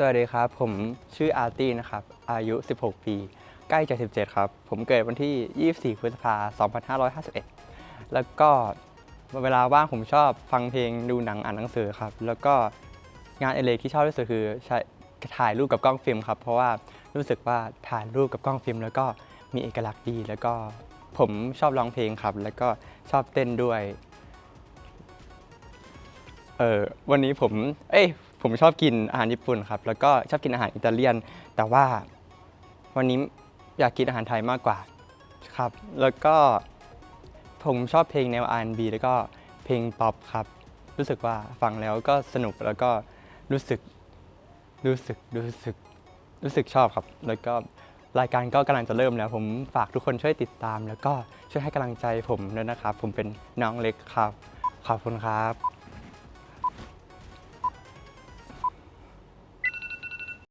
สวัสดีครับ ผมชื่ออาร์ตี้นะครับ อายุ 16 ปี ใกล้จะ17 ครับ ผมเกิดวันที่ 24 พฤษภาคม2551 แล้วก็เวลาว่างผมชอบฟังเพลงดูหนังอ่านหนังสือครับ แล้วก็งานอดิเรกที่ชอบที่สุดคือใช้ถ่ายรูปกับกล้องฟิล์มครับ เพราะว่ารู้สึกว่าถ่ายรูปกับกล้องฟิล์ม แล้วก็มีเอกลักษณ์ดี แล้วก็ผมชอบร้องเพลงครับ แล้วก็ชอบเต้นด้วย เออวันนี้ผม เอ้ย ผมชอบกินอาหารญี่ปุ่นครับ แล้วก็ชอบกินอาหารอิตาเลียน แต่ว่าวันนี้อยากกินอาหารไทยมากกว่าครับ แล้วก็ผมชอบเพลงแนว R&B แล้วก็เพลงป๊อปครับ รู้สึกว่าฟังแล้วก็สนุกแล้วก็รู้สึกรู้สึกรู้สึกรู้สึกชอบครับ แล้วก็รายการก็กำลังจะเริ่มแล้ว ผมฝากทุกคนช่วยติดตาม แล้วก็ช่วยให้กำลังใจผมด้วยนะครับ ผมเป็นน้องเล็กครับ ขอบคุณครับ